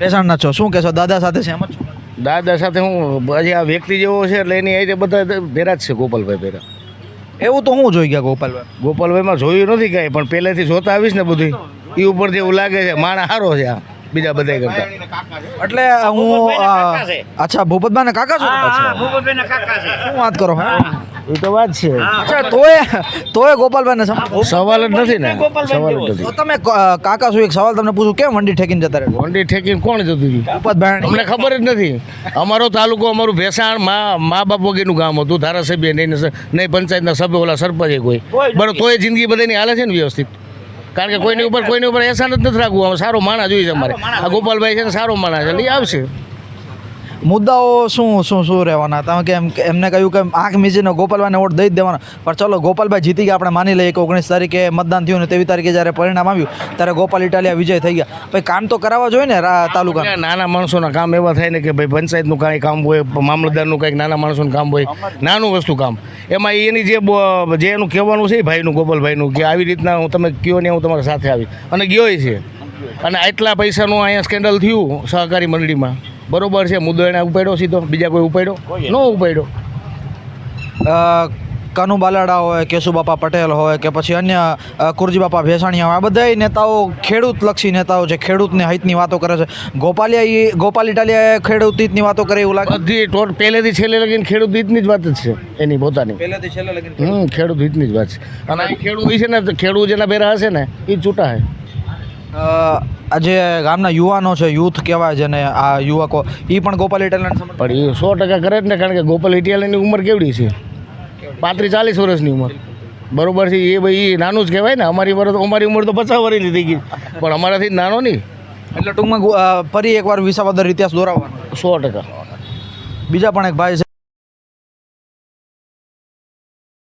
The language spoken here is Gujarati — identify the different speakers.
Speaker 1: ભેસાણના છો? શું કહેશો? દાદા સાથે સહેમત છો?
Speaker 2: દાદા સાથે હું હજી આ વ્યક્તિ જેવો છે એટલે એની એ બધા ભેરા જ છે ગોપાલભાઈ ભેરા.
Speaker 1: એવું તો હું જોઈ ગયા ગોપાલભાઈ?
Speaker 2: ગોપાલભાઈમાં જોયું નથી કાંઈ પણ પહેલેથી જોતા આવીશ ને બધું એ ઉપર જેવું લાગે છે માણા સારો છે આ બીજા બધા કરતા.
Speaker 1: એટલે હું અચ્છા ભૂપતબા ને કાકા છો. શું વાત કરો હે?
Speaker 2: એ તો વાત છે.
Speaker 1: અચ્છા તોય તોય ગોપાલભાઈ ને
Speaker 2: સવાલ જ નથી ને સવાલ જ નથી.
Speaker 1: તો તમે કાકા શું એક સવાલ તમને પૂછું કેમ વંડી ઠેકીને જતા રહે
Speaker 2: વંડી ઠેકીને કોણ જતું હતું?
Speaker 1: ઉપાધભાઈ
Speaker 2: અમને ખબર જ નથી. અમારો તાલુકો અમારું ભેસાણ મા મા બાપ વગેરેનું ગામ હતું ધારાસભ્ય નહીં ને સ- નહીં પંચાયતના સભ્ય ઓલા સરપંચ કોઈ. બરાબર તોય જિંદગી બધાની હાલે છે ને વ્યવસ્થિત? કારણ કે કોઈની ઉપર કોઈની ઉપર એહસાન જ નથી રાખવું. અમે સારો માણસ જોઈએ છે અમારે. આ ગોપાલભાઈ છે ને સારો માણસ છે. એટલે ઈ આવશે.
Speaker 1: મુદ્દાઓ શું શું શું રહેવાના? તમે કે એમને કહ્યું કે આંખ મીચીને ગોપાલભાઈને વોટ દઈ જ દેવાના. પણ ચલો ગોપાલભાઈ જીતી ગયા આપણે માની લઈએ કે ઓગણીસ તારીખે મતદાન થયું ને તેવી તારીખે જ્યારે પરિણામ આવ્યું ત્યારે ગોપાલ ઇટાલિયા વિજય થઈ ગયા. ભાઈ કામ તો કરાવવા જોઈએ ને તાલુકા
Speaker 2: નાના માણસોના કામ એવા થાય ને કે ભાઈ પંચાયતનું કાંઈ કામ હોય મામલતદારનું કંઈક નાના માણસોનું કામ હોય નાનું વસ્તુ કામ. એમાં એની જે બ- જે એનું કહેવાનું છે ભાઈનું ગોપાલભાઈનું કે આવી રીતના હું તમે કયો ને હું તમારી સાથે આવી. અને ગયોય છે. અને આટલા પૈસાનું અહીંયા સ્કેન્ડલ થયું સહકારી મંડળીમાં. બરોબર છે મુદ્દો એણે ઉપાડ્યો સીધો બીજા કોઈ ઉપાડ્યો? ન ઉપાડ્યો.
Speaker 1: કાનુ બાલાડા હોય કેશુબાપા પટેલ હોય કે પછી અન્ય કુરજીબાપા ભેસાણીયા હોય આ બધા નેતાઓ ખેડૂતલક્ષી નેતાઓ છે ખેડૂતને હિતની વાતો કરે છે. ગોપાલિયા ગોપાલ ઇટાલિયાએ ખેડૂત હિતની વાતો કરે એવું લાગે?
Speaker 2: બધી ટોટ પહેલેથી છેલ્લે લગીને ખેડૂત હિતની જ વાત જ છે એની પોતાની.
Speaker 1: પહેલેથી છેલ્લે લગીને
Speaker 2: હમ ખેડૂત. હિતની જ વાત છે. અને ખેડૂત છે ને ખેડૂત જેના બેરા હશે ને એ છૂટા છે
Speaker 1: અ, આ જે ગામના યુવાનો છે યુથ કહેવાય છે ને આ યુવકો એ પણ ગોપાલ ઇટાલિયન
Speaker 2: પણ એ સો ટકા કરે જ ને કારણ કે ગોપાલ ઇટાલિયનની ઉંમર કેવડી છે? પાંત્રીસ ચાલીસ વર્ષની ઉંમર. બરોબર છે એ ભાઈ નાનું જ કહેવાય ને અમારી તો અમારી ઉંમર તો પચાસ વર્ષની થઈ ગઈ. પણ અમારાથી નાનો નહીં.
Speaker 1: એટલે ટૂંકમાં ફરી એકવાર વિસાવદર ઇતિહાસ દોરાવવાનો.
Speaker 2: સો ટકા.
Speaker 1: બીજા પણ એક ભાઈ છે